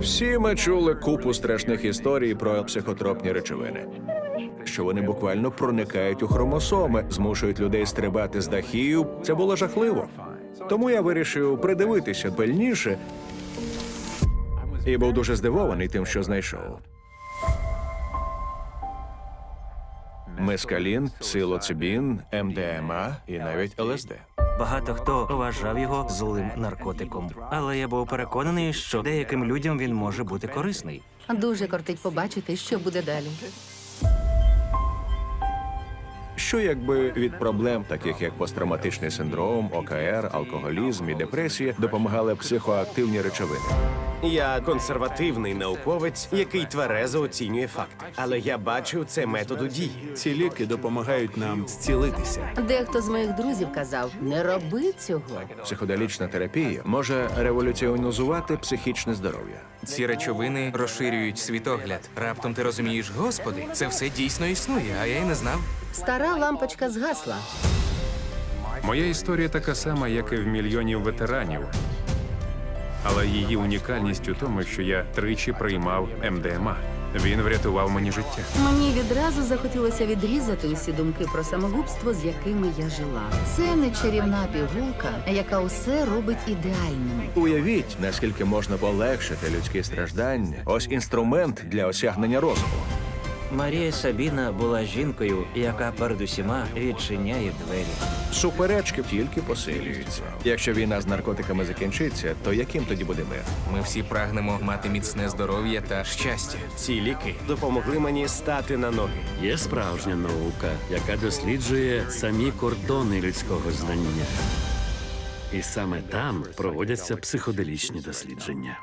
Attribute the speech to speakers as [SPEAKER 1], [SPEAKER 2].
[SPEAKER 1] Всі ми чули купу страшних історій про психотропні речовини. Що вони буквально проникають у хромосоми, змушують людей стрибати з дахів. Це було жахливо. Тому я вирішив придивитися пильніше і був дуже здивований тим, що знайшов. Мескалін, псилоцибін, МДМА і навіть ЛСД.
[SPEAKER 2] Багато хто вважав його злим наркотиком, але я був переконаний, що деяким людям він може бути корисний.
[SPEAKER 3] Дуже кортить побачити, що буде далі.
[SPEAKER 1] Що якби від проблем, таких як посттравматичний синдром, ОКР, алкоголізм і депресія, допомагали психоактивні речовини?
[SPEAKER 4] Я консервативний науковець, який тверезо оцінює факти. Але я бачив це методу дії.
[SPEAKER 5] Ці ліки допомагають нам зцілитися.
[SPEAKER 3] Дехто з моїх друзів казав: не роби цього.
[SPEAKER 1] Психоделічна терапія може революціонізувати психічне здоров'я.
[SPEAKER 6] Ці речовини розширюють світогляд. Раптом ти розумієш, господи, це все дійсно існує, а я й не знав.
[SPEAKER 3] Стара лампочка згасла.
[SPEAKER 7] Моя історія така сама, як і в мільйонів ветеранів. Але її унікальність у тому, що я тричі приймав МДМА. Він врятував мені життя.
[SPEAKER 3] Мені відразу захотілося відрізати усі думки про самогубство, з якими я жила. Це не чарівна пігулка, яка усе робить ідеальним.
[SPEAKER 1] Уявіть, наскільки можна полегшити людські страждання. Ось інструмент для осягнення розуму.
[SPEAKER 2] Марія Сабіна була жінкою, яка перед усіма відчиняє двері.
[SPEAKER 1] Суперечки тільки посилюються. Якщо війна з наркотиками закінчиться, то яким тоді буде мир?
[SPEAKER 6] Ми всі прагнемо мати міцне здоров'я та щастя.
[SPEAKER 4] Ці ліки допомогли мені стати на ноги.
[SPEAKER 8] Є справжня наука, яка досліджує самі кордони людського знання. І саме там проводяться психоделічні дослідження.